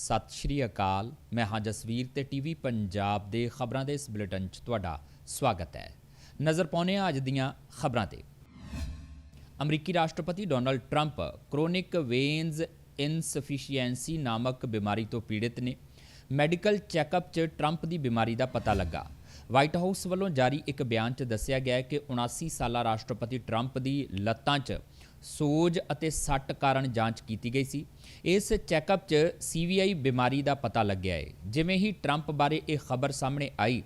ਸਤਿ ਸ਼੍ਰੀ ਅਕਾਲ। ਮੈਂ ਹਾਂ ਜਸਵੀਰ ਤੇ ਟੀਵੀ ਪੰਜਾਬ ਦੇ ਖਬਰਾਂ ਦੇ ਇਸ ਬੁਲੇਟਿਨ 'ਚ ਤੁਹਾਡਾ ਸਵਾਗਤ ਹੈ। ਨਜ਼ਰ ਪਾਉਂਦੇ ਹਾਂ ਅੱਜ ਦੀਆਂ ਖਬਰਾਂ ਤੇ। ਅਮਰੀਕੀ ਰਾਸ਼ਟਰਪਤੀ Donald Trump chronic venous insufficiency ਨਾਮਕ ਬਿਮਾਰੀ ਤੋਂ ਪੀੜਿਤ ਨੇ। ਮੈਡੀਕਲ ਚੈੱਕਅਪ 'ਚ ਟਰੰਪ ਦੀ ਬਿਮਾਰੀ ਦਾ ਪਤਾ ਲੱਗਾ। ਵਾਈਟ ਹਾਊਸ ਵੱਲੋਂ ਜਾਰੀ ਇੱਕ ਬਿਆਨ 'ਚ ਦੱਸਿਆ ਗਿਆ ਹੈ ਕਿ 79 ਸਾਲਾ ਰਾਸ਼ਟਰਪਤੀ ਟਰੰਪ ਦੀ ਲੱਤਾਂ 'ਚ ਸੋਜ ਅਤੇ ਸੱਟ ਕਾਰਨ ਜਾਂਚ ਕੀਤੀ ਗਈ ਸੀ। ਇਸ ਚੈੱਕਅਪ 'ਚ ਸੀਵੀਆਈ ਬਿਮਾਰੀ ਦਾ ਪਤਾ ਲੱਗਿਆ ਹੈ ਜਿਵੇਂ ਹੀ ਟਰੰਪ ਬਾਰੇ ਇਹ ਖਬਰ ਸਾਹਮਣੇ ਆਈ,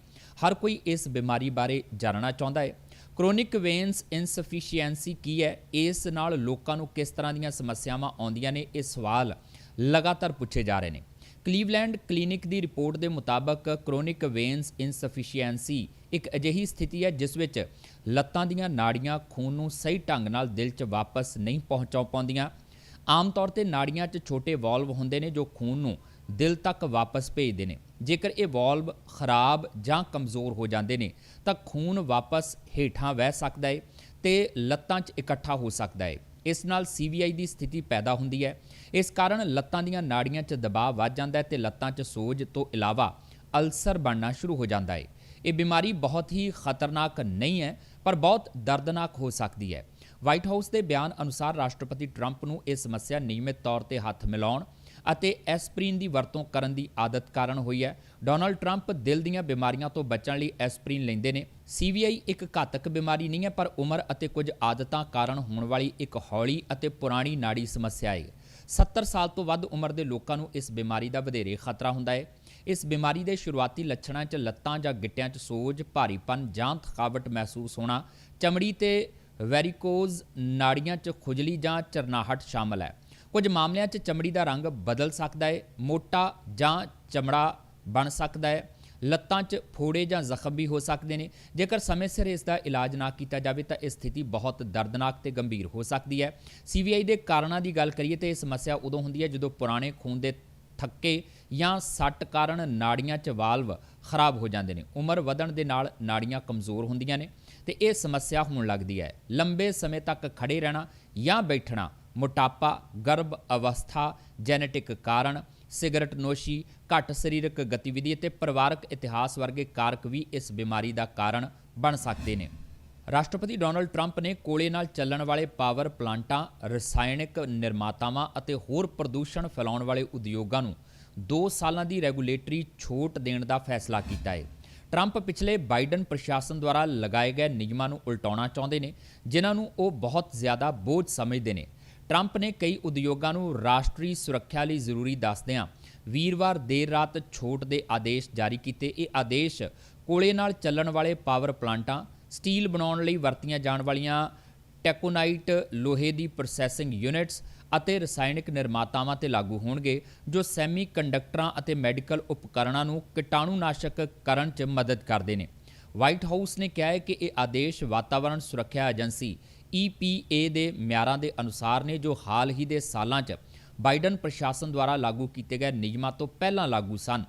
ਹਰ ਕੋਈ ਇਸ ਬਿਮਾਰੀ ਬਾਰੇ ਜਾਣਨਾ ਚਾਹੁੰਦਾ ਹੈ ਕ੍ਰੋਨਿਕ ਵੇਨਸ ਇਨਸਫੀਸ਼ੀਐਂਸੀ ਕੀ ਹੈ? ਇਸ ਨਾਲ ਲੋਕਾਂ ਨੂੰ ਕਿਸ ਤਰ੍ਹਾਂ ਦੀਆਂ ਸਮੱਸਿਆਵਾਂ ਆਉਂਦੀਆਂ ਨੇ? ਇਹ ਸਵਾਲ ਲਗਾਤਾਰ ਪੁੱਛੇ ਜਾ ਰਹੇ ਨੇ। ਕਲੀਵਲੈਂਡ ਕਲੀਨਿਕ ਦੀ ਰਿਪੋਰਟ ਦੇ ਮੁਤਾਬਕ ਕ੍ਰੋਨਿਕ ਵੇਨਸ ਇਨਸਫੀਸ਼ੀਐਂਸੀ ਇੱਕ ਅਜਿਹੀ ਸਥਿਤੀ ਹੈ ਜਿਸ ਵਿੱਚ ਲੱਤਾਂ ਦੀਆਂ ਨਾੜੀਆਂ ਖੂਨ ਨੂੰ ਸਹੀ ਢੰਗ ਨਾਲ ਦਿਲ 'ਚ ਵਾਪਸ ਨਹੀਂ ਪਹੁੰਚਾ ਪਾਉਂਦੀਆਂ। ਆਮ ਤੌਰ ਤੇ ਨਾੜੀਆਂ 'ਚ ਛੋਟੇ ਵਾਲਵ ਹੁੰਦੇ ਨੇ ਜੋ ਖੂਨ ਨੂੰ ਦਿਲ ਤੱਕ ਵਾਪਸ ਭੇਜਦੇ ਨੇ। ਜੇਕਰ ਇਹ ਵਾਲਵ ਖਰਾਬ ਜਾਂ ਕਮਜ਼ੋਰ ਹੋ ਜਾਂਦੇ ਨੇ, ਤਾਂ ਖੂਨ ਵਾਪਸ ਹੇਠਾਂ ਵਹਿ ਸਕਦਾ ਹੈ ਤੇ ਲੱਤਾਂ 'ਚ ਇਕੱਠਾ ਹੋ ਸਕਦਾ ਹੈ ਇਸ ਨਾਲ ਸੀਵੀਆਈ ਦੀ ਸਥਿਤੀ ਪੈਦਾ ਹੁੰਦੀ ਹੈ। ਇਸ ਕਾਰਨ ਲੱਤਾਂ ਦੀਆਂ ਨਾੜੀਆਂ 'ਚ ਦਬਾਅ ਵੱਧ ਜਾਂਦਾ ਹੈ ਤੇ ਲੱਤਾਂ 'ਚ ਸੋਜ ਤੋਂ ਇਲਾਵਾ ਅਲਸਰ ਬਣਨਾ ਸ਼ੁਰੂ ਹੋ ਜਾਂਦਾ ਹੈ। ਇਹ ਬਿਮਾਰੀ ਬਹੁਤ ਹੀ ਖਤਰਨਾਕ ਨਹੀਂ ਹੈ, ਪਰ ਬਹੁਤ ਦਰਦਨਾਕ ਹੋ ਸਕਦੀ ਹੈ। ਵਾਈਟ ਹਾਊਸ ਦੇ ਬਿਆਨ ਅਨੁਸਾਰ ਰਾਸ਼ਟਰਪਤੀ ਟਰੰਪ ਨੂੰ ਇਹ ਸਮੱਸਿਆ ਨਿਯਮਿਤ ਤੌਰ ਤੇ ਹੱਥ ਮਿਲਾਉਣ ਅਤੇ ਐਸਪਰੀਨ ਦੀ ਵਰਤੋਂ ਕਰਨ ਦੀ ਆਦਤ ਕਾਰਨ ਹੋਈ ਹੈ। ਡੋਨਲਡ ਟਰੰਪ ਦਿਲ ਦੀਆਂ ਬਿਮਾਰੀਆਂ ਤੋਂ ਬਚਣ ਲਈ ਐਸਪਰੀਨ ਲੈਂਦੇ ਨੇ। ਸੀਵੀਆਈ ਇੱਕ ਘਾਤਕ ਬਿਮਾਰੀ ਨਹੀਂ ਹੈ, ਪਰ ਉਮਰ ਅਤੇ ਕੁਝ ਆਦਤਾਂ ਕਾਰਨ ਹੋਣ ਵਾਲੀ ਇੱਕ ਹੌਲੀ ਅਤੇ ਪੁਰਾਣੀ ਨਾੜੀ ਸਮੱਸਿਆ ਹੈ। 70 ਸਾਲ ਤੋਂ ਵੱਧ ਉਮਰ ਦੇ ਲੋਕਾਂ ਨੂੰ ਇਸ ਬਿਮਾਰੀ ਦਾ ਵਧੇਰੇ ਖਤਰਾ ਹੁੰਦਾ ਹੈ। ਇਸ ਬਿਮਾਰੀ ਦੇ ਸ਼ੁਰੂਆਤੀ ਲੱਛਣਾਂ 'ਚ ਲੱਤਾਂ ਜਾਂ ਗਿੱਟਿਆਂ 'ਚ ਸੋਜ, ਭਾਰੀਪਨ ਜਾਂ ਥਕਾਵਟ ਮਹਿਸੂਸ ਹੋਣਾ, ਚਮੜੀ ਤੇ ਵੈਰੀਕੋਜ਼ ਨਾੜੀਆਂ 'ਚ ਖੁਜਲੀ ਜਾਂ ਚਰਨਾਹਟ ਸ਼ਾਮਲ ਹੈ। ਕੁਝ ਮਾਮਲਿਆਂ 'ਚ ਚਮੜੀ ਦਾ ਰੰਗ ਬਦਲ ਸਕਦਾ ਹੈ ਮੋਟਾ ਜਾਂ ਚਮੜਾ ਬਣ ਸਕਦਾ ਹੈ ਲੱਤਾਂ 'ਚ ਫੋੜੇ ਜਾਂ ਜ਼ਖਮ ਵੀ ਹੋ ਸਕਦੇ ਨੇ। ਜੇਕਰ ਸਮੇਂ ਸਿਰ ਇਸ ਦਾ ਇਲਾਜ ਨਾ ਕੀਤਾ ਜਾਵੇ ਤਾਂ ਇਹ ਸਥਿਤੀ ਬਹੁਤ ਦਰਦਨਾਕ ਤੇ ਗੰਭੀਰ ਹੋ ਸਕਦੀ ਹੈ। ਸੀਵੀਆਈ ਦੇ ਕਾਰਨਾਂ ਦੀ ਗੱਲ ਕਰੀਏ ਤਾਂ ਇਹ ਸਮੱਸਿਆ ਉਦੋਂ ਹੁੰਦੀ ਹੈ ਜਦੋਂ ਪੁਰਾਣੇ ਖੂਨ ਦੇ ਥੱਕੇ ਜਾਂ ਸੱਟ ਕਾਰਨ ਨਾੜੀਆਂ 'ਚ ਵਾਲਵ ਖਰਾਬ ਹੋ ਜਾਂਦੇ ਨੇ। ਉਮਰ ਵਧਣ ਦੇ ਨਾਲ ਨਾੜੀਆਂ ਕਮਜ਼ੋਰ ਹੁੰਦੀਆਂ ਨੇ ਤੇ ਇਹ ਸਮੱਸਿਆ ਹੋਣ ਲੱਗਦੀ ਹੈ। ਲੰਬੇ ਸਮੇਂ ਤੱਕ ਖੜੇ ਰਹਿਣਾ ਜਾਂ ਬੈਠਣਾ ਮੋਟਾਪਾ, ਗਰਭ ਅਵਸਥਾ, ਜੈਨੇਟਿਕ ਕਾਰਨ ਸਿਗਰਟ ਨੋਸ਼ੀ, ਘੱਟ ਸਰੀਰਕ ਗਤੀਵਿਧੀ ਅਤੇ ਪਰਿਵਾਰਕ ਇਤਿਹਾਸ ਵਰਗੇ ਕਾਰਕ ਵੀ ਇਸ ਬਿਮਾਰੀ ਦਾ ਕਾਰਨ ਬਣ ਸਕਦੇ ਨੇ। ਰਾਸ਼ਟਰਪਤੀ ਡੋਨਲਡ ਟਰੰਪ ਨੇ ਕੋਲੇ ਨਾਲ ਚੱਲਣ ਵਾਲੇ ਪਾਵਰ ਪਲਾਂਟਾਂ, ਰਸਾਇਣਿਕ ਨਿਰਮਾਤਾਵਾਂ ਅਤੇ ਹੋਰ ਪ੍ਰਦੂਸ਼ਣ ਫੈਲਾਉਣ ਵਾਲੇ ਉਦਯੋਗਾਂ ਨੂੰ 2 ਸਾਲਾਂ ਦੀ ਰੈਗੂਲੇਟਰੀ ਛੋਟ ਦੇਣ ਦਾ ਫੈਸਲਾ ਕੀਤਾ ਹੈ। ਟਰੰਪ ਪਿਛਲੇ ਬਾਈਡਨ ਪ੍ਰਸ਼ਾਸਨ ਦੁਆਰਾ ਲਗਾਏ ਗਏ ਨਿਯਮਾਂ ਨੂੰ ਉਲਟਾਉਣਾ ਚਾਹੁੰਦੇ ਨੇ, ਜਿਨ੍ਹਾਂ ਨੂੰ ਉਹ ਬਹੁਤ ਜ਼ਿਆਦਾ ਬੋਝ ਸਮਝਦੇ ਨੇ। ਟਰੰਪ ਨੇ ਕਈ ਉਦਯੋਗਾਂ ਨੂੰ ਰਾਸ਼ਟਰੀ ਸੁਰੱਖਿਆ ਲਈ ਜ਼ਰੂਰੀ ਦੱਸਦਿਆਂ ਵੀਰਵਾਰ ਦੇਰ ਰਾਤ ਛੋਟ ਦੇ ਆਦੇਸ਼ ਜਾਰੀ ਕੀਤੇ। ਇਹ ਆਦੇਸ਼ ਕੋਲੇ ਨਾਲ ਚੱਲਣ ਵਾਲੇ ਪਾਵਰ ਪਲਾਂਟਾਂ, ਸਟੀਲ ਬਣਾਉਣ ਲਈ ਵਰਤੀਆਂ ਜਾਣ ਵਾਲੀਆਂ ਟੈਕੋਨਾਈਟ ਲੋਹੇ ਦੀ ਪ੍ਰੋਸੈਸਿੰਗ ਯੂਨਿਟਸ ਅਤੇ ਰਸਾਇਣਿਕ ਨਿਰਮਾਤਾਵਾਂ ਤੇ ਲਾਗੂ ਹੋਣਗੇ, ਜੋ ਸੈਮੀ ਕੰਡਕਟਰਾਂ ਅਤੇ ਮੈਡੀਕਲ ਉਪਕਰਣਾਂ ਨੂੰ ਕੀਟਾਣੂਨਾਸ਼ਕ ਕਰਨ 'ਚ ਮਦਦ ਕਰਦੇ ਨੇ। ਵਾਈਟ ਹਾਊਸ ਨੇ ਕਿਹਾ ਹੈ ਕਿ ਇਹ ਆਦੇਸ਼ ਵਾਤਾਵਰਣ ਸੁਰੱਖਿਆ ਏਜੰਸੀ EPA ਦੇ ਮਿਆਰਾਂ ਦੇ ਅਨੁਸਾਰ ਨੇ ਜੋ ਹਾਲ ਹੀ ਦੇ ਸਾਲਾਂ 'ਚ ਬਾਈਡਨ ਪ੍ਰਸ਼ਾਸਨ ਦੁਆਰਾ ਲਾਗੂ ਕੀਤੇ ਗਏ ਨਿਯਮਾਂ ਤੋਂ ਪਹਿਲਾਂ ਲਾਗੂ ਸਨ।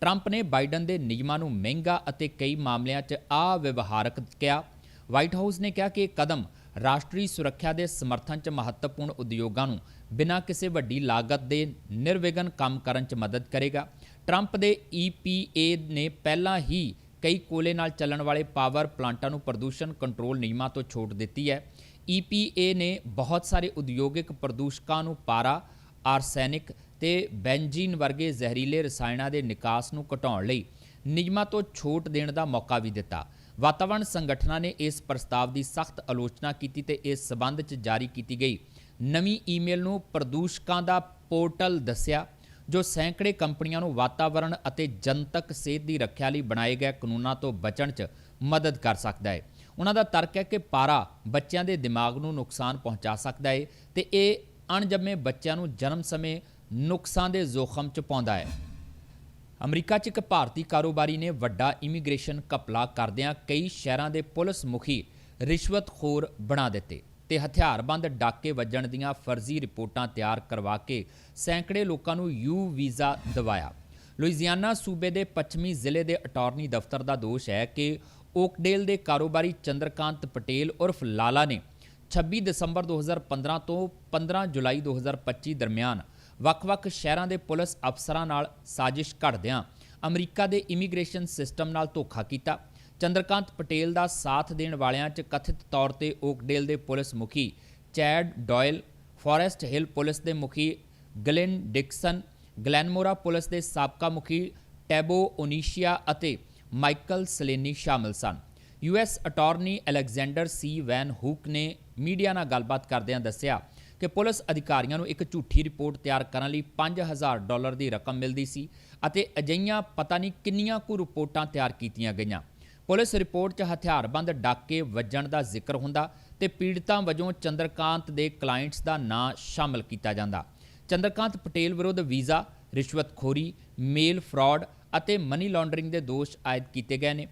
ਟਰੰਪ ਨੇ ਬਾਈਡਨ ਦੇ ਨਿਯਮਾਂ ਨੂੰ ਮਹਿੰਗਾ ਅਤੇ ਕਈ ਮਾਮਲਿਆਂ 'ਚ ਅਵਿਵਹਾਰਕ ਕਿਹਾ। ਵਾਈਟ ਹਾਊਸ ਨੇ ਕਿਹਾ ਕਿ ਇਹ ਕਦਮ ਰਾਸ਼ਟਰੀ ਸੁਰੱਖਿਆ ਦੇ ਸਮਰਥਨ 'ਚ ਮਹੱਤਵਪੂਰਨ ਉਦਯੋਗਾਂ ਨੂੰ ਬਿਨਾਂ ਕਿਸੇ ਵੱਡੀ ਲਾਗਤ ਦੇ ਨਿਰਵਿਘਨ ਕੰਮ ਕਰਨ 'ਚ ਮਦਦ ਕਰੇਗਾ। ਟਰੰਪ ਦੇ EPA ਨੇ ਪਹਿਲਾਂ ਹੀ ਕਈ ਕੋਲੇ ਨਾਲ ਚੱਲਣ ਵਾਲੇ ਪਾਵਰ ਪਲਾਂਟਾਂ ਨੂੰ ਪ੍ਰਦੂਸ਼ਣ ਕੰਟਰੋਲ ਨਿਯਮਾਂ ਤੋਂ ਛੋਟ ਦਿੱਤੀ ਹੈ। EPA ਨੇ ਬਹੁਤ ਸਾਰੇ ਉਦਯੋਗਿਕ ਪ੍ਰਦੂਸ਼ਕਾਂ ਨੂੰ ਪਾਰਾ, ਆਰਸੈਨਿਕ ਤੇ ਬੈਂਜ਼ੀਨ ਵਰਗੇ ਜ਼ਹਿਰੀਲੇ ਰਸਾਇਣਾਂ ਦੇ ਨਿਕਾਸ ਨੂੰ ਘਟਾਉਣ ਲਈ ਨਿਯਮਾਂ ਤੋਂ ਛੋਟ ਦੇਣ ਦਾ ਮੌਕਾ ਵੀ ਦਿੱਤਾ। ਵਾਤਾਵਰਣ ਸੰਗਠਨਾਂ ਨੇ ਇਸ ਪ੍ਰਸਤਾਵ ਦੀ ਸਖਤ ਆਲੋਚਨਾ ਕੀਤੀ ਤੇ ਇਸ ਸਬੰਧ 'ਚ ਜਾਰੀ ਕੀਤੀ ਗਈ। ਨਵੀਂ ਈਮੇਲ ਨੂੰ ਪ੍ਰਦੂਸ਼ਕਾਂ ਦਾ ਪੋਰਟਲ ਦੱਸਿਆ, ਜੋ ਸੈਂਕੜੇ ਕੰਪਨੀਆਂ ਨੂੰ ਵਾਤਾਵਰਣ ਅਤੇ ਜਨਤਕ ਸਿਹਤ ਦੀ ਰੱਖਿਆ ਲਈ ਬਣਾਏ ਗਏ ਕਾਨੂੰਨਾਂ ਤੋਂ ਬਚਣ 'ਚ ਮਦਦ ਕਰ ਸਕਦਾ ਹੈ। ਉਹਨਾਂ ਦਾ ਤਰਕ ਹੈ ਕਿ ਪਾਰਾ ਬੱਚਿਆਂ ਦੇ ਦਿਮਾਗ ਨੂੰ ਨੁਕਸਾਨ ਪਹੁੰਚਾ ਸਕਦਾ ਹੈ ਤੇ ਇਹ ਅਣਜੰਮੇ ਬੱਚਿਆਂ ਨੂੰ ਜਨਮ ਸਮੇਂ ਨੁਕਸਾਨ ਦੇ ਜ਼ੋਖਮ 'ਚ ਪਾਉਂਦਾ ਹੈ। ਅਮਰੀਕਾ 'ਚ ਇੱਕ ਭਾਰਤੀ ਕਾਰੋਬਾਰੀ ਨੇ ਵੱਡਾ ਇਮੀਗ੍ਰੇਸ਼ਨ ਘਪਲਾ ਕਰਦਿਆਂ ਕਈ ਸ਼ਹਿਰਾਂ ਦੇ ਪੁਲਿਸ ਮੁਖੀ ਰਿਸ਼ਵਤਖੋਰ ਬਣਾ ਦਿੱਤੇ ਤੇ ਹਥਿਆਰਬੰਦ ਡਾਕੇ ਵੱਜਣ ਦੀਆਂ ਫਰਜ਼ੀ ਰਿਪੋਰਟਾਂ ਤਿਆਰ ਕਰਵਾ ਕੇ ਸੈਂਕੜੇ ਲੋਕਾਂ ਨੂੰ ਯੂ ਵੀਜ਼ਾ ਦਿਵਾਇਆ। ਲੁਈਜ਼ੀਆਨਾ ਸੂਬੇ ਦੇ ਪੱਛਮੀ ਜ਼ਿਲ੍ਹੇ ਦੇ ਅਟਾਰਨੀ ਦਫ਼ਤਰ ਦਾ ਦੋਸ਼ ਹੈ ਕਿ ਓਕਡੇਲ ਦੇ ਕਾਰੋਬਾਰੀ ਚੰਦਰਕਾਂਤ ਪਟੇਲ ਉਰਫ ਲਾਲਾ ਨੇ 26 ਦਸੰਬਰ 2015 ਤੋਂ 15 ਜੁਲਾਈ 2025 ਦਰਮਿਆਨ ਵੱਖ-ਵੱਖ ਸ਼ਹਿਰਾਂ ਦੇ ਪੁਲਿਸ ਅਫਸਰਾਂ ਨਾਲ ਸਾਜ਼ਿਸ਼ ਘੜਦਿਆਂ ਅਮਰੀਕਾ ਦੇ ਇਮੀਗ੍ਰੇਸ਼ਨ ਸਿਸਟਮ ਨਾਲ ਧੋਖਾ ਕੀਤਾ। ਚੰਦਰਕਾਂਤ ਪਟੇਲ ਦਾ ਸਾਥ ਦੇਣ ਵਾਲਿਆਂ 'ਚ ਕਥਿਤ ਤੌਰ ਤੇ ਓਕਡੇਲ ਦੇ ਪੁਲਿਸ ਮੁਖੀ ਚੈਡ ਡੋਇਲ, ਫੋਰੈਸਟ ਹਿਲ ਪੁਲਿਸ ਦੇ ਮੁਖੀ ਗਲਿਨ ਡਿਕਸਨ, ਗਲੈਨਮੋਰਾ ਪੁਲਿਸ ਦੇ ਸਾਬਕਾ ਮੁਖੀ ਟੈਬੋ ਓਨੀਸ਼ੀਆ ਅਤੇ ਮਾਈਕਲ ਸਲੇਨੀ ਸ਼ਾਮਲ ਸਨ। US attorney Alexander C Van Hook ਨੇ ਮੀਡੀਆ ਨਾਲ ਗੱਲਬਾਤ ਕਰਦਿਆਂ ਦੱਸਿਆ ਕਿ ਪੁਲਿਸ ਅਧਿਕਾਰੀਆਂ ਨੂੰ ਇੱਕ ਝੂਠੀ ਰਿਪੋਰਟ ਤਿਆਰ ਕਰਨ ਲਈ 5000 ਡਾਲਰ ਦੀ ਰਕਮ ਮਿਲਦੀ ਸੀ ਅਤੇ ਅਜਿਹੀਆਂ ਪਤਾ ਨਹੀਂ ਕਿੰਨੀਆਂ ਕੁ ਰਿਪੋਰਟਾਂ ਤਿਆਰ ਕੀਤੀਆਂ ਗਈਆਂ। ਪੁਲਿਸ ਰਿਪੋਰਟ 'ਚ ਹਥਿਆਰਬੰਦ ਡਾਕੇ ਵੱਜਣ ਦਾ ਜ਼ਿਕਰ ਹੁੰਦਾ ਤੇ ਪੀੜਤਾਂ ਵਜੋਂ ਚੰਦਰਕਾਂਤ ਦੇ ਕਲਾਇੰਟਸ ਦਾ ਨਾਂ ਸ਼ਾਮਲ ਕੀਤਾ ਜਾਂਦਾ। ਚੰਦਰਕਾਂਤ ਪਟੇਲ ਵਿਰੁੱਧ ਵੀਜ਼ਾ, ਰਿਸ਼ਵਤਖੋਰੀ, ਮੇਲ ਫਰਾਡ ਅਤੇ ਮਨੀ ਲਾਂਡਰਿੰਗ ਦੇ ਦੋਸ਼ ਆਇਦ ਕੀਤੇ ਗਏ ਨੇ।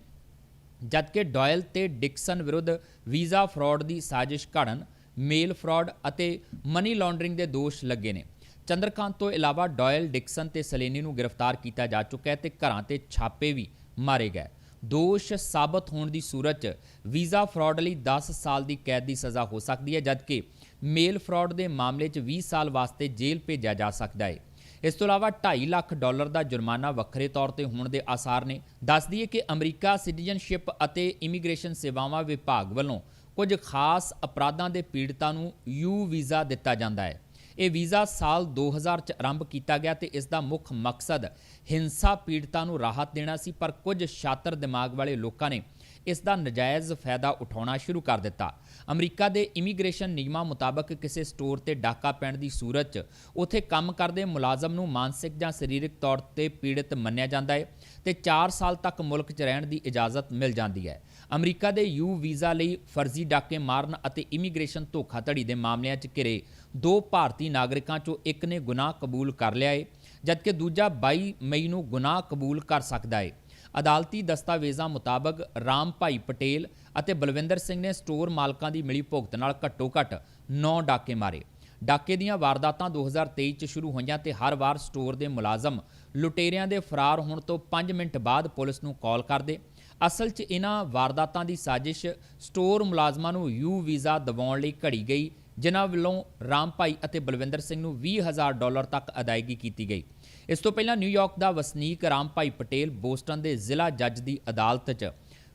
ਜਦਕਿ ਡੋਇਲ ਤੇ ਡਿਕਸਨ ਵਿਰੁੱਧ ਵੀਜ਼ਾ ਫਰਾਡ ਦੀ ਸਾਜ਼ਿਸ਼ ਘੜਨ ਮੇਲ ਫਰਾਡ ਅਤੇ ਮਨੀ ਲਾਂਡਰਿੰਗ ਦੇ ਦੋਸ਼ ਲੱਗੇ ਨੇ। ਚੰਦਰਕਾਂਤ ਤੋਂ ਇਲਾਵਾ ਡੋਇਲ ਡਿਕਸਨ ਤੇ ਸਲੇਨੀ ਨੂੰ ਗ੍ਰਿਫਤਾਰ ਕੀਤਾ ਜਾ ਚੁੱਕਾ ਹੈ ਤੇ ਘਰਾਂ ਤੇ ਛਾਪੇ ਵੀ ਮਾਰੇ ਗਏ। ਦੋਸ਼ ਸਾਬਤ ਹੋਣ ਦੀ ਸੂਰਤ 'ਚ ਵੀਜ਼ਾ ਫਰਾਡ ਲਈ 10 ਸਾਲ ਦੀ ਕੈਦ ਦੀ ਸਜ਼ਾ ਹੋ ਸਕਦੀ ਹੈ, ਜਦਕਿ ਮੇਲ ਫਰਾਡ ਦੇ ਮਾਮਲੇ 'ਚ 20 ਸਾਲ ਵਾਸਤੇ ਜੇਲ੍ਹ ਭੇਜਿਆ ਜਾ ਸਕਦਾ ਹੈ। ਇਸ ਤੋਂ ਇਲਾਵਾ 2.5 ਲੱਖ ਡਾਲਰ ਦਾ ਜੁਰਮਾਨਾ ਵੱਖਰੇ ਤੌਰ ਤੇ ਹੋਣ ਦੇ ਆਸਾਰ ਨੇ। ਦੱਸ ਦਈਏ ਕਿ ਅਮਰੀਕਾ ਸਿਟੀਜ਼ਨਸ਼ਿਪ ਅਤੇ ਇਮੀਗ੍ਰੇਸ਼ਨ ਸੇਵਾਵਾਂ ਵਿਭਾਗ ਵੱਲੋਂ ਕੁਝ ਖਾਸ ਅਪਰਾਧਾਂ ਦੇ ਪੀੜਤਾਂ ਨੂੰ ਯੂ ਵੀਜ਼ਾ ਦਿੱਤਾ ਜਾਂਦਾ ਹੈ। ਇਹ ਵੀਜ਼ਾ ਸਾਲ 2000 ਚ ਆਰੰਭ ਕੀਤਾ ਗਿਆ ਤੇ ਇਸ ਦਾ ਮੁੱਖ ਮਕਸਦ ਹਿੰਸਾ ਪੀੜਤਾਂ ਨੂੰ ਰਾਹਤ ਦੇਣਾ ਸੀ, ਪਰ ਕੁਝ ਸ਼ਾਤਰ ਦਿਮਾਗ ਵਾਲੇ ਲੋਕਾਂ ਨੇ ਇਸ ਦਾ ਨਜਾਇਜ਼ ਫਾਇਦਾ ਉਠਾਉਣਾ ਸ਼ੁਰੂ ਕਰ ਦਿੱਤਾ। ਅਮਰੀਕਾ ਦੇ ਇਮੀਗ੍ਰੇਸ਼ਨ ਨਿਯਮਾਂ ਮੁਤਾਬਕ ਕਿਸੇ ਸਟੋਰ ਤੇ ਡਾਕਾ ਪੈਣ ਦੀ ਸੂਰਤ 'ਚ ਉੱਥੇ ਕੰਮ ਕਰਦੇ ਮੁਲਾਜ਼ਮ ਨੂੰ ਮਾਨਸਿਕ ਜਾਂ ਸਰੀਰਕ ਤੌਰ ਤੇ ਪੀੜਤ ਮੰਨਿਆ ਜਾਂਦਾ ਹੈ ਤੇ 4 ਸਾਲ ਤੱਕ ਮੁਲਕ 'ਚ ਰਹਿਣ ਦੀ ਇਜਾਜ਼ਤ ਮਿਲ ਜਾਂਦੀ ਹੈ। ਅਮਰੀਕਾ ਦੇ ਯੂ ਵੀਜ਼ਾ ਲਈ ਫਰਜ਼ੀ ਡਾਕੇ ਮਾਰਨ ਅਤੇ ਇਮੀਗ੍ਰੇਸ਼ਨ ਧੋਖਾਧੜੀ ਦੇ ਮਾਮਲਿਆਂ 'ਚ ਘਿਰੇ ਦੋ ਭਾਰਤੀ ਨਾਗਰਿਕਾਂ 'ਚੋਂ ਇੱਕ ਨੇ ਗੁਨਾਹ ਕਬੂਲ ਕਰ ਲਿਆ ਹੈ, ਜਦਕਿ ਦੂਜਾ 22 ਮਈ ਨੂੰ ਗੁਨਾਹ ਕਬੂਲ ਕਰ ਸਕਦਾ ਹੈ। ਅਦਾਲਤੀ ਦਸਤਾਵੇਜ਼ਾਂ ਮੁਤਾਬਕ ਰਾਮ ਭਾਈ ਪਟੇਲ ਅਤੇ ਬਲਵਿੰਦਰ ਸਿੰਘ ਨੇ ਸਟੋਰ ਮਾਲਕਾਂ ਦੀ ਮਿਲੀ ਭੁਗਤ ਨਾਲ ਘੱਟੋ-ਘੱਟ 9 ਡਾਕੇ ਮਾਰੇ। ਡਾਕੇ ਦੀਆਂ ਵਾਰਦਾਤਾਂ 2023 ਚ ਸ਼ੁਰੂ ਹੋਈਆਂ ਤੇ ਹਰ ਵਾਰ ਸਟੋਰ ਦੇ ਮੁਲਾਜ਼ਮ ਲੁਟੇਰਿਆਂ ਦੇ ਫਰਾਰ ਹੋਣ ਤੋਂ 5 ਮਿੰਟ ਬਾਅਦ ਪੁਲਿਸ ਨੂੰ ਕਾਲ ਕਰਦੇ। ਅਸਲ 'ਚ ਇਹਨਾਂ ਵਾਰਦਾਤਾਂ ਦੀ ਸਾਜ਼ਿਸ਼ ਸਟੋਰ ਮੁਲਾਜ਼ਮਾਂ ਨੂੰ ਯੂ ਵੀਜ਼ਾ ਦਿਵਾਉਣ ਲਈ ਘੜੀ ਗਈ। ਜਿਨ੍ਹਾਂ ਵੱਲੋਂ ਰਾਮ ਭਾਈ ਅਤੇ ਬਲਵਿੰਦਰ ਸਿੰਘ ਨੂੰ 20000 ਡਾਲਰ ਤੱਕ ਅਦਾਇਗੀ ਕੀਤੀ ਗਈ। ਇਸ ਤੋਂ ਪਹਿਲਾਂ ਨਿਊਯਾਰਕ ਦਾ ਵਸਨੀਕ ਰਾਮ ਭਾਈ ਪਟੇਲ ਬੋਸਟਨ ਦੇ ਜ਼ਿਲ੍ਹਾ ਜੱਜ ਦੀ ਅਦਾਲਤ 'ਚ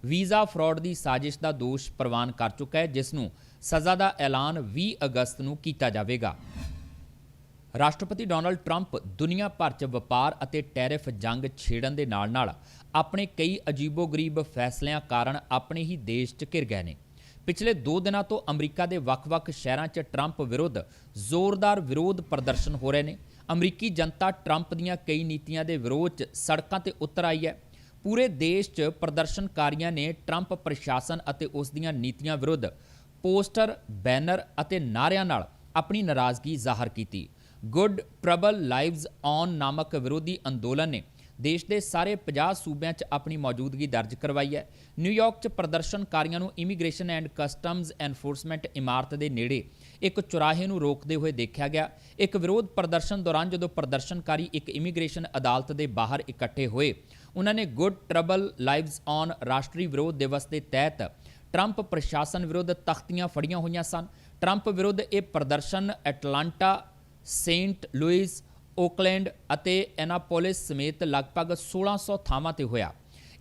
ਵੀਜ਼ਾ ਫਰਾਡ ਦੀ ਸਾਜ਼ਿਸ਼ ਦਾ ਦੋਸ਼ ਪ੍ਰਵਾਨ ਕਰ ਚੁੱਕਾ ਹੈ, ਜਿਸ ਨੂੰ ਸਜ਼ਾ ਦਾ ਐਲਾਨ 20 ਅਗਸਤ ਨੂੰ ਕੀਤਾ ਜਾਵੇਗਾ। ਰਾਸ਼ਟਰਪਤੀ ਡੋਨਲਡ ਟਰੰਪ ਦੁਨੀਆ ਭਰ 'ਚ ਵਪਾਰ ਅਤੇ ਟੈਰਿਫ ਜੰਗ ਛੇੜਨ ਦੇ ਨਾਲ-ਨਾਲ ਆਪਣੇ ਕਈ ਅਜੀਬੋ-ਗਰੀਬ ਫੈਸਲਿਆਂ ਕਾਰਨ ਆਪਣੇ ਹੀ ਦੇਸ਼ 'ਚ ਘਿਰ ਗਏ ਨੇ। ਪਿਛਲੇ 2 ਦਿਨਾਂ ਤੋਂ ਅਮਰੀਕਾ ਦੇ ਵੱਖ-ਵੱਖ ਸ਼ਹਿਰਾਂ 'ਚ ਟਰੰਪ ਵਿਰੁੱਧ ਜ਼ੋਰਦਾਰ ਵਿਰੋਧ ਪ੍ਰਦਰਸ਼ਨ ਹੋ ਰਹੇ ਨੇ। ਅਮਰੀਕੀ ਜਨਤਾ ਟਰੰਪ ਦੀਆਂ ਕਈ ਨੀਤੀਆਂ ਦੇ ਵਿਰੋਧ 'ਚ ਸੜਕਾਂ ਤੇ ਉਤਰ ਆਈ ਹੈ। ਪੂਰੇ ਦੇਸ਼ 'ਚ ਪ੍ਰਦਰਸ਼ਨਕਾਰੀਆਂ ਨੇ ਟਰੰਪ ਪ੍ਰਸ਼ਾਸਨ ਅਤੇ ਉਸ ਦੀਆਂ ਨੀਤੀਆਂ ਵਿਰੁੱਧ ਪੋਸਟਰ, ਬੈਨਰ ਅਤੇ ਨਾਅਰਿਆਂ ਨਾਲ ਆਪਣੀ ਨਾਰਾਜ਼ਗੀ ਜ਼ਾਹਰ ਕੀਤੀ। ਗੁੱਡ ਟਰਬਲ ਲਾਈਵਜ਼ ਔਨ ਨਾਮਕ ਵਿਰੋਧੀ ਅੰਦੋਲਨ ਨੇ ਦੇਸ਼ ਦੇ ਸਾਰੇ 50 ਸੂਬਿਆਂ 'ਚ ਆਪਣੀ ਮੌਜੂਦਗੀ ਦਰਜ ਕਰਵਾਈ ਹੈ। ਨਿਊਯਾਰਕ 'ਚ ਪ੍ਰਦਰਸ਼ਨਕਾਰੀਆਂ ਨੂੰ ਇਮੀਗ੍ਰੇਸ਼ਨ ਐਂਡ ਕਸਟਮਜ਼ ਐਨਫੋਰਸਮੈਂਟ ਇਮਾਰਤ ਦੇ ਨੇੜੇ ਇੱਕ ਚੁਰਾਹੇ ਨੂੰ ਰੋਕਦੇ ਹੋਏ ਦੇਖਿਆ ਗਿਆ। ਇੱਕ ਵਿਰੋਧ ਪ੍ਰਦਰਸ਼ਨ ਦੌਰਾਨ ਜਦੋਂ ਪ੍ਰਦਰਸ਼ਨਕਾਰੀ ਇੱਕ ਇਮੀਗ੍ਰੇਸ਼ਨ ਅਦਾਲਤ ਦੇ ਬਾਹਰ ਇਕੱਠੇ ਹੋਏ, ਉਹਨਾਂ ਨੇ ਗੁੱਡ ਟਰਬਲ ਲਾਈਵਜ਼ ਔਨ ਰਾਸ਼ਟਰੀ ਵਿਰੋਧ ਦਿਵਸ ਦੇ ਤਹਿਤ ਟਰੰਪ ਪ੍ਰਸ਼ਾਸਨ ਵਿਰੁੱਧ ਤਖਤੀਆਂ ਫੜੀਆਂ ਹੋਈਆਂ ਸਨ। ਟਰੰਪ ਵਿਰੁੱਧ ਇਹ ਪ੍ਰਦਰਸ਼ਨ ਐਟਲਾਂਟਾ, ਸੇਂਟ ਲੂਇਸ ਓਕਲੈਂਡ ਅਤੇ ਐਨਾਪੋਲਿਸ ਸਮੇਤ ਲਗਭਗ 1600 ਥਾਵਾਂ ਤੇ ਹੋਇਆ।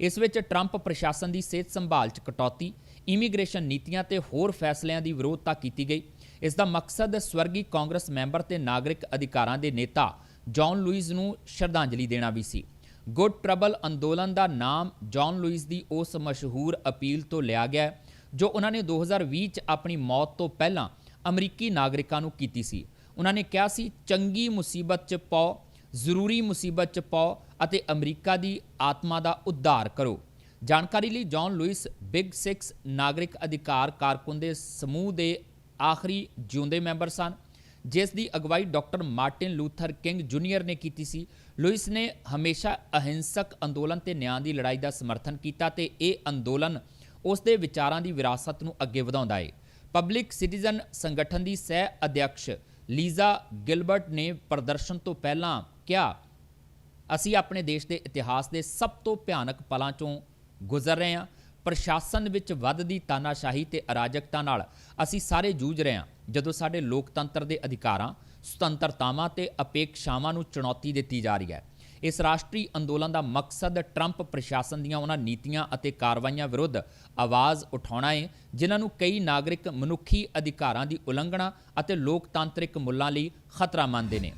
ਇਸ ਵਿੱਚ ਟਰੰਪ ਪ੍ਰਸ਼ਾਸਨ ਦੀ ਸਿਹਤ ਸੰਭਾਲ 'ਚ ਕਟੌਤੀ, ਇਮੀਗ੍ਰੇਸ਼ਨ ਨੀਤੀਆਂ ਤੇ ਹੋਰ ਫੈਸਲਿਆਂ ਦੀ ਵਿਰੋਧਤਾ ਕੀਤੀ ਗਈ। ਇਸ ਦਾ ਮਕਸਦ ਸਵਰਗੀ ਕਾਂਗਰਸ ਮੈਂਬਰ ਤੇ ਨਾਗਰਿਕ ਅਧਿਕਾਰਾਂ ਦੇ ਨੇਤਾ ਜੌਨ ਲੂਈਜ਼ ਨੂੰ ਸ਼ਰਧਾਂਜਲੀ ਦੇਣਾ ਵੀ ਸੀ। ਗੁੱਡ ਟਰਬਲ ਅੰਦੋਲਨ ਦਾ ਨਾਮ ਜੌਨ ਲੂਇਸ ਦੀ ਉਸ ਮਸ਼ਹੂਰ ਅਪੀਲ ਤੋਂ ਲਿਆ ਗਿਆ ਜੋ ਉਹਨਾਂ ਨੇ 2020 ਚ ਆਪਣੀ ਮੌਤ ਤੋਂ ਪਹਿਲਾਂ ਅਮਰੀਕੀ ਨਾਗਰਿਕਾਂ ਨੂੰ ਕੀਤੀ ਸੀ। ਉਹਨਾਂ ਨੇ ਕਿਹਾ ਸੀ, ਚੰਗੀ ਮੁਸੀਬਤ 'ਚ ਪਾਓ, ਜ਼ਰੂਰੀ ਮੁਸੀਬਤ 'ਚ ਪਾਓ ਅਤੇ ਅਮਰੀਕਾ ਦੀ ਆਤਮਾ ਦਾ ਉद्धाਰ ਕਰੋ। ਜਾਣਕਾਰੀ ਲਈ ਜੌਨ ਲੂਇਸ ਬਿਗ 6 ਨਾਗਰਿਕ ਅਧਿਕਾਰ ਕਾਰਕੁਨ ਦੇ ਸਮੂਹ ਦੇ ਆਖਰੀ ਜਿਉਂਦੇ ਮੈਂਬਰ ਸਨ। ਜਿਸ ਦੀ ਅਗਵਾਈ doctor Martin Luther King junior ਨੇ ਕੀਤੀ ਸੀ। ਲੂਇਸ ਨੇ ਹਮੇਸ਼ਾ ਅਹਿੰਸਕ ਅੰਦੋਲਨ ਤੇ ਨਿਆਂ ਦੀ ਲੜਾਈ ਦਾ ਸਮਰਥਨ ਕੀਤਾ ਤੇ ਇਹ ਅੰਦੋਲਨ ਉਸ ਦੇ ਵਿਚਾਰਾਂ ਦੀ ਵਿਰਾਸਤ ਨੂੰ ਅੱਗੇ ਵਧਾਉਂਦਾ ਹੈ ਪਬਲਿਕ ਸਿਟੀਜ਼ਨ ਸੰਗਠਨ ਦੀ ਸਹਿ ਅਧਿਆਕਸ਼ ਲੀਜ਼ਾ ਗਿਲਬਰਟ ਨੇ ਪ੍ਰਦਰਸ਼ਨ ਤੋਂ ਪਹਿਲਾਂ ਕਿਹਾ, ਅਸੀਂ ਆਪਣੇ ਦੇਸ਼ ਦੇ ਇਤਿਹਾਸ ਦੇ ਸਭ ਤੋਂ ਭਿਆਨਕ ਪਲਾਂ ਚੋਂ ਗੁਜ਼ਰ ਰਹੇ ਹਾਂ। ਪ੍ਰਸ਼ਾਸਨ ਵਿੱਚ ਵੱਧਦੀ ਤਾਨਾਸ਼ਾਹੀ ਤੇ ਅਰਾਜਕਤਾ ਨਾਲ ਅਸੀਂ ਸਾਰੇ ਜੂਝ ਰਹੇ ਹਾਂ। ਜਦੋਂ ਸਾਡੇ ਲੋਕਤੰਤਰ ਦੇ ਅਧਿਕਾਰਾਂ, ਸੁਤੰਤਰਤਾਵਾਂ ਤੇ ਅਪੇਕਸ਼ਾਵਾਂ ਨੂੰ ਚੁਣੌਤੀ ਦਿੱਤੀ ਜਾ ਰਹੀ ਹੈ ਇਸ ਰਾਸ਼ਟਰੀ ਅੰਦੋਲਨ ਦਾ ਮਕਸਦ ਟਰੰਪ ਪ੍ਰਸ਼ਾਸਨ ਦੀਆਂ ਉਹਨਾਂ ਨੀਤੀਆਂ ਅਤੇ ਕਾਰਵਾਈਆਂ ਵਿਰੁੱਧ ਆਵਾਜ਼ ਉਠਾਉਣਾ ਹੈ ਜਿਨ੍ਹਾਂ ਨੂੰ ਕਈ ਨਾਗਰਿਕ ਮਨੁੱਖੀ ਅਧਿਕਾਰਾਂ ਦੀ ਉਲੰਘਣਾ ਅਤੇ ਲੋਕਤਾਂਤਰਿਕ ਮੁੱਲਾਂ ਲਈ ਖਤਰਾ ਮੰਨਦੇ ਨੇ।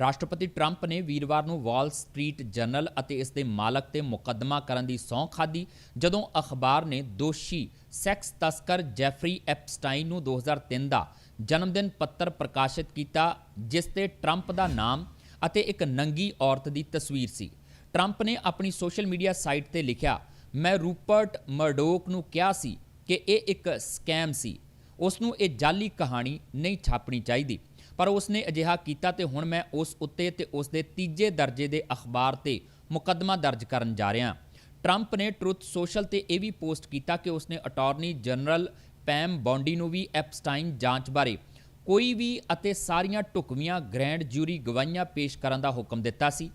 ਰਾਸ਼ਟਰਪਤੀ ਟਰੰਪ ਨੇ ਵੀਰਵਾਰ ਨੂੰ ਵਾਲ ਸਟਰੀਟ ਜਰਨਲ ਅਤੇ ਇਸ ਦੇ ਮਾਲਕ ਤੇ ਮੁਕੱਦਮਾ ਕਰਨ ਦੀ ਸਹੁੰ ਖਾਧੀ, ਜਦੋਂ ਅਖਬਾਰ ਨੇ ਦੋਸ਼ੀ ਸੈਕਸ ਤਸਕਰ ਜੈਫਰੀ ਐਪਸਟਾਈਨ ਨੂੰ 2003 ਦਾ ਜਨਮਦਿਨ ਪੱਤਰ ਪ੍ਰਕਾਸ਼ਿਤ ਕੀਤਾ, ਜਿਸ ਤੇ ਟਰੰਪ ਦਾ ਨਾਮ ਅਤੇ ਇੱਕ ਨੰਗੀ ਔਰਤ ਦੀ ਤਸਵੀਰ ਸੀ। ਟਰੰਪ ਨੇ ਆਪਣੀ ਸੋਸ਼ਲ ਮੀਡੀਆ ਸਾਈਟ ਤੇ ਲਿਖਿਆ, ਮੈਂ ਰੂਪਰਟ ਮਰਡੋਕ ਨੂੰ ਕਿਹਾ ਸੀ ਕਿ ਇਹ ਇੱਕ ਸਕੈਮ ਸੀ। ਉਸ ਨੂੰ ਇਹ ਜਾਲੀ ਕਹਾਣੀ ਨਹੀਂ ਛਾਪਣੀ ਚਾਹੀਦੀ। ਪਰ ਉਸ ਨੇ ਅਜਿਹਾ ਕੀਤਾ ਤੇ ਹੁਣ ਮੈਂ ਉਸ ਉੱਤੇ ਤੇ ਉਸ ਦੇ ਤੀਜੇ ਦਰਜੇ ਦੇ ਅਖਬਾਰ ਤੇ ਮੁਕੱਦਮਾ ਦਰਜ ਕਰਨ ਜਾ ਰਿਹਾ ਟਰੰਪ ਨੇ ਟਰੁੱਥ ਸੋਸ਼ਲ ਤੇ ਇਹ ਵੀ ਪੋਸਟ ਕੀਤਾ ਕਿ ਉਸਨੇ ਅਟਾਰਨੀ ਜਨਰਲ ਪੈਮ ਬੌਂਡੀ ਨੂੰ ਵੀ ਐਪਸਟਾਈਨ ਜਾਂਚ ਬਾਰੇ ਕੋਈ ਵੀ ਅਤੇ ਸਾਰੀਆਂ ਢੁਕਵੀਆਂ ਗ੍ਰੈਂਡ ਜੂਰੀ ਗਵਾਹੀਆਂ ਪੇਸ਼ ਕਰਨ ਦਾ ਹੁਕਮ ਦਿੱਤਾ ਸੀ।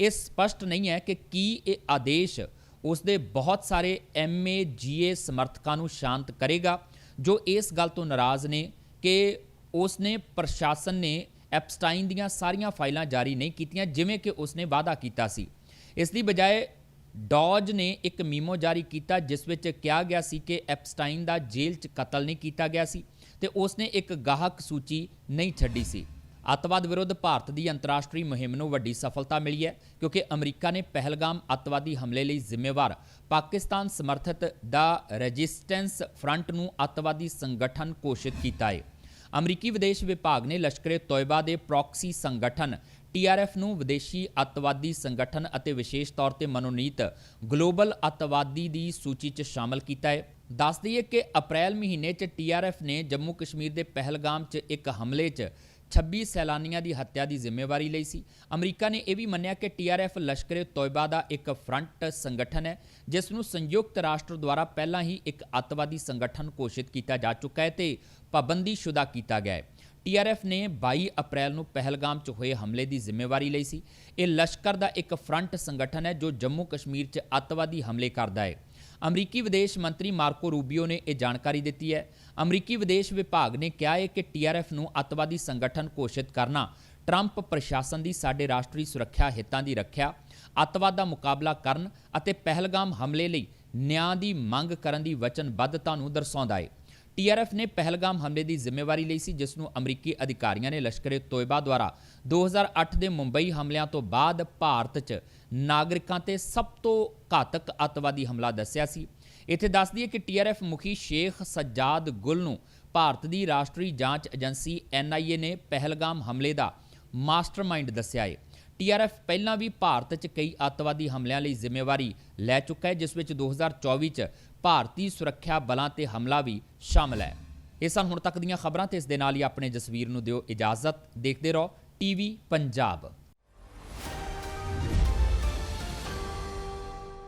ਇਹ ਸਪਸ਼ਟ ਨਹੀਂ ਹੈ ਕਿ ਕੀ ਇਹ ਆਦੇਸ਼ ਉਸ ਦੇ ਬਹੁਤ ਸਾਰੇ ਐਮਏ ਜੀਏ ਸਮਰਥਕਾਂ ਨੂੰ ਸ਼ਾਂਤ ਕਰੇਗਾ, ਜੋ ਇਸ ਗੱਲ ਤੋਂ ਨਾਰਾਜ਼ ਨੇ ਕਿ ਉਸ ਨੇ ਪ੍ਰਸ਼ਾਸਨ ਨੇ ਐਪਸਟਾਈਨ ਦੀਆਂ ਸਾਰੀਆਂ ਫਾਈਲਾਂ ਜਾਰੀ ਨਹੀਂ ਕੀਤੀਆਂ, ਜਿਵੇਂ ਕਿ ਉਸ ਨੇ ਵਾਅਦਾ ਕੀਤਾ ਸੀ। ਇਸ ਦੀ ਬਜਾਏ ਡੌਜ ਨੇ ਇੱਕ ਮੀਮੋ ਜਾਰੀ ਕੀਤਾ, ਜਿਸ ਵਿੱਚ ਕਿਹਾ ਗਿਆ ਸੀ ਕਿ ਐਪਸਟਾਈਨ ਦਾ ਜੇਲ੍ਹ 'ਚ ਕਤਲ ਨਹੀਂ ਕੀਤਾ ਗਿਆ ਸੀ। ਤੇ ਉਸ ਨੇ ਇੱਕ ਗਾਹਕ ਸੂਚੀ ਨਹੀਂ ਛੱਡੀ ਸੀ। ਅੱਤਵਾਦ ਵਿਰੁੱਧ ਭਾਰਤ ਦੀ ਅੰਤਰਰਾਸ਼ਟਰੀ ਮੁਹਿੰਮ ਨੂੰ ਵੱਡੀ ਸਫਲਤਾ ਮਿਲੀ ਹੈ, ਕਿਉਂਕਿ ਅਮਰੀਕਾ ਨੇ ਪਹਿਲਗਾਮ ਅੱਤਵਾਦੀ ਹਮਲੇ ਲਈ ਜ਼ਿੰਮੇਵਾਰ। ਪਾਕਿਸਤਾਨ ਸਮਰਥਿਤ ਦਾ ਰੈਜ਼ਿਸਟੈਂਸ ਫਰੰਟ ਨੂੰ ਅੱਤਵਾਦੀ ਸੰਗਠਨ ਘੋਸ਼ਿਤ ਕੀਤਾ ਹੈ ਅਮਰੀਕੀ ਵਿਦੇਸ਼ ਵਿਭਾਗ ਨੇ ਲਸ਼ਕਰੇ ਤੋਇਬਾ ਦੇ ਪ੍ਰੌਕਸੀ ਸੰਗਠਨ ਟੀਆਰਐਫ ਨੂੰ ਵਿਦੇਸ਼ੀ ਅੱਤਵਾਦੀ ਸੰਗਠਨ ਅਤੇ ਵਿਸ਼ੇਸ਼ ਤੌਰ ਤੇ ਮਨੋਨੀਤ ਗਲੋਬਲ ਅੱਤਵਾਦੀ ਦੀ ਸੂਚੀ 'ਚ ਸ਼ਾਮਲ ਕੀਤਾ ਹੈ ਦੱਸ ਦਈਏ ਕਿ ਅਪ੍ਰੈਲ ਮਹੀਨੇ 'ਚ ਟੀਆਰਐਫ ਨੇ ਜੰਮੂ ਕਸ਼ਮੀਰ ਦੇ ਪਹਿਲਗਾਮ 'ਚ ਇੱਕ ਹਮਲੇ 'ਚ 26 ਸੈਲਾਨੀਆਂ ਦੀ ਹੱਤਿਆ ਦੀ ਜ਼ਿੰਮੇਵਾਰੀ ਲਈ ਸੀ। ਅਮਰੀਕਾ ਨੇ ਇਹ ਵੀ ਮੰਨਿਆ ਕਿ ਟੀਆਰਐਫ ਲਸ਼ਕਰੇ ਤੋਇਬਾ ਦਾ ਇੱਕ ਫਰੰਟ ਸੰਗਠਨ ਹੈ, ਜਿਸ ਨੂੰ ਸੰਯੁਕਤ ਰਾਸ਼ਟਰ ਦੁਆਰਾ ਪਹਿਲਾਂ ਹੀ ਇੱਕ ਅੱਤਵਾਦੀ ਸੰਗਠਨ ਘੋਸ਼ਿਤ ਕੀਤਾ ਜਾ ਚੁੱਕਾ ਹੈ ਤੇ ਪਾਬੰਦੀਸ਼ੁਦਾ ਕੀਤਾ ਗਿਆ ਹੈ। ਟੀਆਰਐਫ ਨੇ 22 ਅਪ੍ਰੈਲ ਨੂੰ ਪਹਿਲਗਾਮ 'ਚ ਹੋਏ ਹਮਲੇ ਦੀ ਜ਼ਿੰਮੇਵਾਰੀ ਲਈ ਸੀ। ਇਹ ਲਸ਼ਕਰ ਦਾ ਇੱਕ ਫਰੰਟ ਸੰਗਠਨ ਹੈ, ਜੋ ਜੰਮੂ ਕਸ਼ਮੀਰ 'ਚ ਅੱਤਵਾਦੀ ਹਮਲੇ ਕਰਦਾ ਹੈ। ਅਮਰੀਕੀ ਵਿਦੇਸ਼ ਮੰਤਰੀ ਮਾਰਕੋ ਰੂਬੀਓ ਨੇ ਇਹ ਜਾਣਕਾਰੀ ਦਿੱਤੀ ਹੈ। ਅਮਰੀਕੀ ਵਿਦੇਸ਼ ਵਿਭਾਗ ਨੇ ਕਿਹਾ ਹੈ ਕਿ ਟੀਆਰਐਫ ਨੂੰ ਅੱਤਵਾਦੀ ਸੰਗਠਨ ਘੋਸ਼ਿਤ ਕਰਨਾ ਟਰੰਪ ਪ੍ਰਸ਼ਾਸਨ ਦੀ ਸਾਡੇ ਰਾਸ਼ਟਰੀ ਸੁਰੱਖਿਆ ਹਿੱਤਾਂ ਦੀ ਰੱਖਿਆ, ਅੱਤਵਾਦ ਦਾ ਮੁਕਾਬਲਾ ਕਰਨ ਅਤੇ ਪਹਿਲਗਾਮ ਹਮਲੇ ਲਈ ਨਿਆਂ ਦੀ ਮੰਗ ਕਰਨ ਦੀ ਵਚਨਬੱਧਤਾ ਨੂੰ ਦਰਸਾਉਂਦਾ ਹੈ। ਟੀਆਰਐਫ ਨੇ ਪਹਿਲਗਾਮ ਹਮਲੇ ਦੀ ਜ਼ਿੰਮੇਵਾਰੀ ਲਈ ਸੀ ਜਿਸ ਨੂੰ ਅਮਰੀਕੀ ਅਧਿਕਾਰੀਆਂ ਨੇ ਲਸ਼ਕਰੇ ਤੋਇਬਾ ਦੁਆਰਾ 2008 ਦੇ ਮੁੰਬਈ ਹਮਲਿਆਂ ਤੋਂ ਬਾਅਦ ਭਾਰਤ 'ਚ ਨਾਗਰਿਕਾਂ ਤੇ ਸਭ ਤੋਂ ਘਾਤਕ ਅੱਤਵਾਦੀ ਹਮਲਾ ਦੱਸਿਆ ਸੀ। ਇੱਥੇ ਦੱਸ ਦਈਏ ਕਿ ਟੀਆਰਐਫ ਮੁਖੀ ਸ਼ੇਖ ਸੱਜਾਦ ਗੁਲ ਨੂੰ ਭਾਰਤ ਦੀ ਰਾਸ਼ਟਰੀ ਜਾਂਚ ਏਜੰਸੀ ਐਨਆਈਏ ਨੇ ਪਹਿਲਗਾਮ ਹਮਲੇ ਦਾ ਮਾਸਟਰਮਾਈਂਡ ਦੱਸਿਆ ਹੈ ਟੀਆਰਐਫ ਪਹਿਲਾਂ ਵੀ ਭਾਰਤ 'ਚ ਕਈ ਅੱਤਵਾਦੀ ਹਮਲਿਆਂ ਲਈ ਜ਼ਿੰਮੇਵਾਰੀ ਲੈ ਚੁੱਕਾ ਹੈ, ਜਿਸ ਵਿੱਚ 2024 'ਚ ਭਾਰਤੀ ਸੁਰੱਖਿਆ ਬਲਾਂ ਤੇ ਹਮਲਾ ਵੀ ਸ਼ਾਮਲ ਹੈ। ਇਹ ਸਨ ਹੁਣ ਤੱਕ ਦੀਆਂ ਖਬਰਾਂ ਤੇ ਇਸ ਦੇ ਨਾਲ ਹੀ ਆਪਣੇ ਜਸਵੀਰ ਨੂੰ ਦਿਓ ਇਜਾਜ਼ਤ। ਦੇਖਦੇ ਰਹੋ, ਟੀਵੀ ਪੰਜਾਬ।